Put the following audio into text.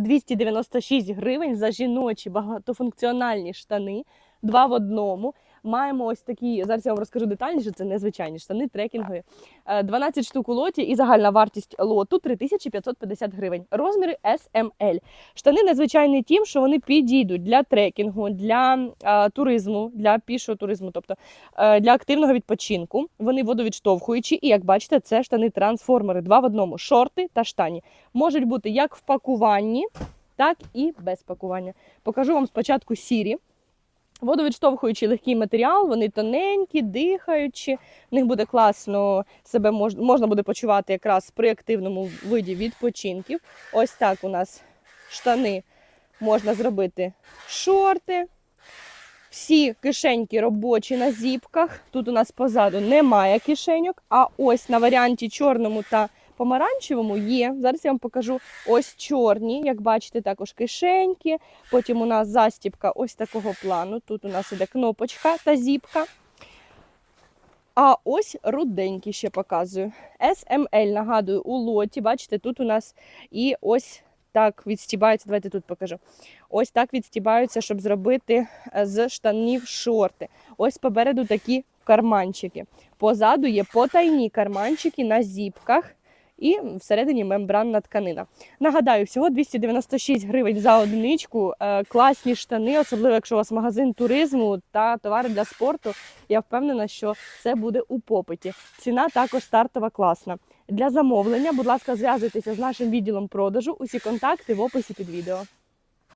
296 гривень за жіночі багатофункціональні штани. Два в одному. Маємо ось такі, зараз я вам розкажу детальніше, це незвичайні штани трекінгові. Е, 12 штук у лоті і загальна вартість лоту 3550 гривень. Розміри SML. Штани незвичайні тим, що вони підійдуть для трекінгу, для е, туризму, для пішого туризму, тобто е, для активного відпочинку. Вони водовідштовхуючі, і як бачите, це штани-трансформери. Два в одному шорти та штані. Можуть бути як в пакуванні, так і без пакування. Покажу вам спочатку сірі. Водовідштовхуючий легкий матеріал, вони тоненькі, дихаючі. В них буде класно себе мож, можна буде почувати якраз при активному виді відпочинків. Ось так у нас штани можна зробити шорти. Всі кишеньки робочі на зіпках. Тут у нас позаду немає кишеньок, а ось на варіанті чорному та помаранчевому є. Зараз я вам покажу ось чорні, як бачите, також кишеньки. Потім у нас застібка ось такого плану. Тут у нас іде кнопочка та зіпка. А ось руденькі ще показую. SML, нагадую, у лоті. Бачите, тут у нас і ось так відстібаються. Давайте тут покажу. Ось так відстібаються, щоб зробити е, з штанів шорти. Ось попереду такі карманчики. Позаду є потайні карманчики на зіпках. І всередині мембранна тканина. Нагадаю, всього 296 гривень за одиничку. Е, Класні штани, особливо якщо у вас магазин туризму та товари для спорту. Я впевнена, що це буде у попиті. Ціна також стартова класна. Для замовлення, будь ласка, зв'язуйтеся з нашим відділом продажу. Усі контакти в описі під відео.